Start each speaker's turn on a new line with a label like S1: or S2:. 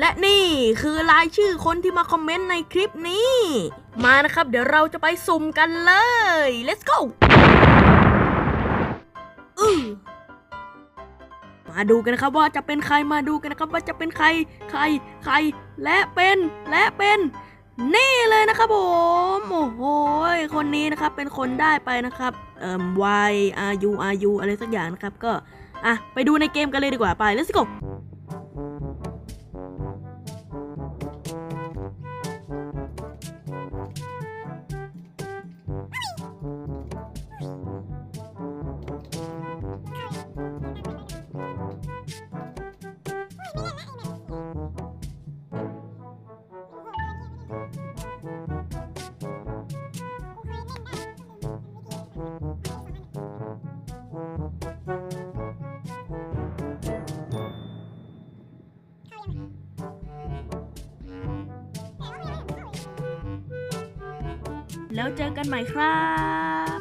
S1: และนี่คือรายชื่อคนที่มาคอมเมนต์ในคลิปนี้ มานะครับ เดี๋ยวเราจะไปสุ่มกันเลย let's go อือมาดูกันนะครับว่าจะเป็นใครมาดูกันนะครับว่าจะเป็นใครใครใคร และเป็นและเป็น นี่เลยนะครับผมโอ้โหคนนี้นะครับเป็นคนได้ไปนะครับเอ่อ Y R U R U อะไรสักอย่างนะครับก็อะไปดูในเกมกันเลยดีกว่าไป let's go แล้วเจอกันใหม่ครับ